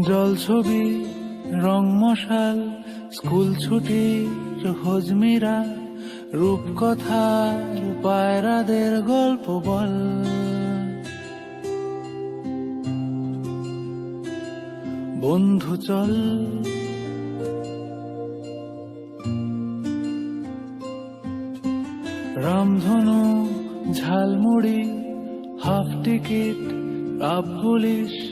জল ছবি রং মশাল, স্কুল ছুটি হজমিরা রূপকথার পায়রাদের গল্প বল। বন্ধু চল। রামধনু, jhalmuri, half ticket up police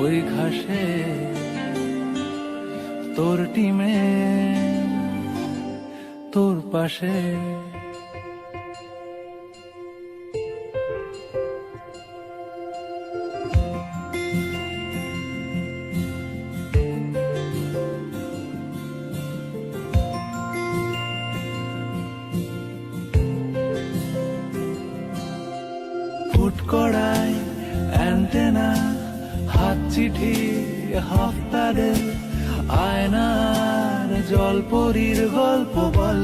ওই ঘাসে তোর টিমে তোর পাশে। ফুট কড়াই অ্যান্টেনা হাত চিঠি হাফ প্যাডেল, আয়নার জলপরীর গল্প বল।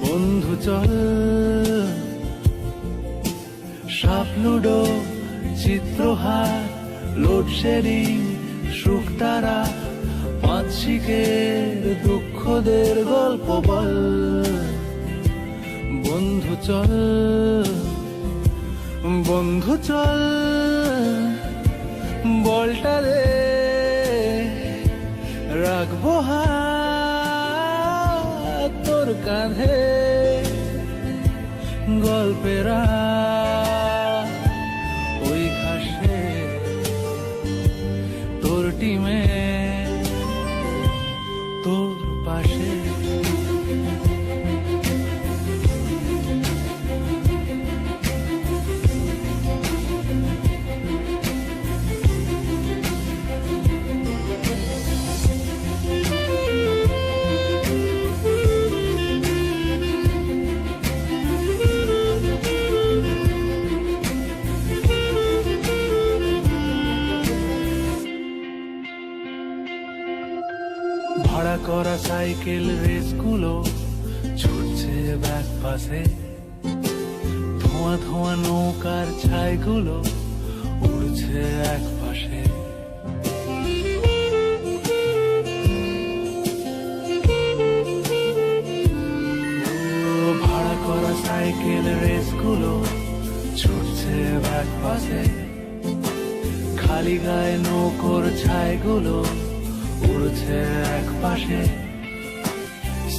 বন্ধু, চল। সাপ লুডো চিত্রহার, লোডশেডিং, শুকতারা পাঁচ শিখের দুঃখদের গল্প বল। বন্ধু, চল। বন্ধু, চল। বলটা দে রাখব হা তোর কাঁধে। সাইকেল রেসগুলো ছুটছে ব্যাক পাশে ধোঁয়া ধোঁয়া নৌকার ছাইগুলো উড়ছে এক পাশে। ভাড়া করা সাইকেল রেসগুলো ছুটছে ব্যাক পাশে খালি গায়ে নৌকোর ছাইগুলো উড়ছে এক পাশে।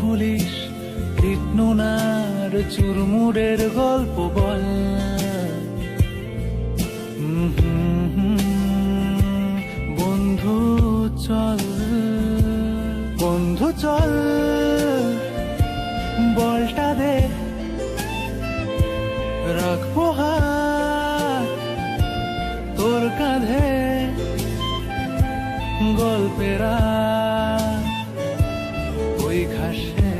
পুলিশ কৃষ্ণনার চুরমুরের গল্প বল। বন্ধু চল। ঘাসে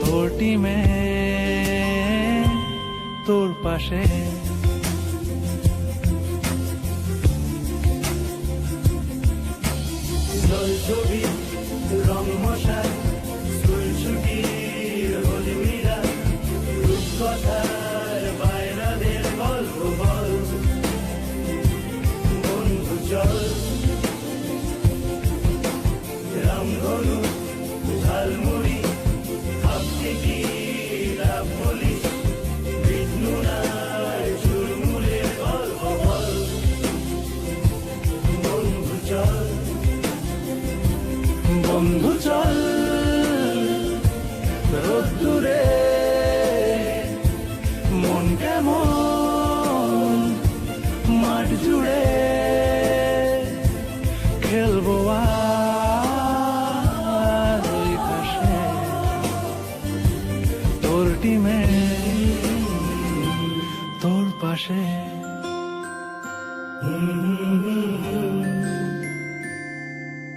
তোর টিমে তোর পাশে। রং মশাই রামধনু ঝালমুড়ি আপনি কি লাভ বলিস বিষ্ণু নাই চুরমুরের গল্প বল বন্ধু চল বন্ধু চল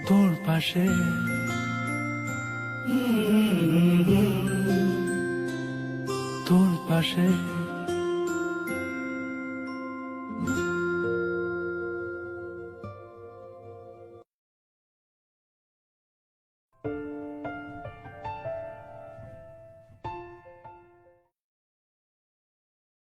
তোর পাশে। তোর পাশে।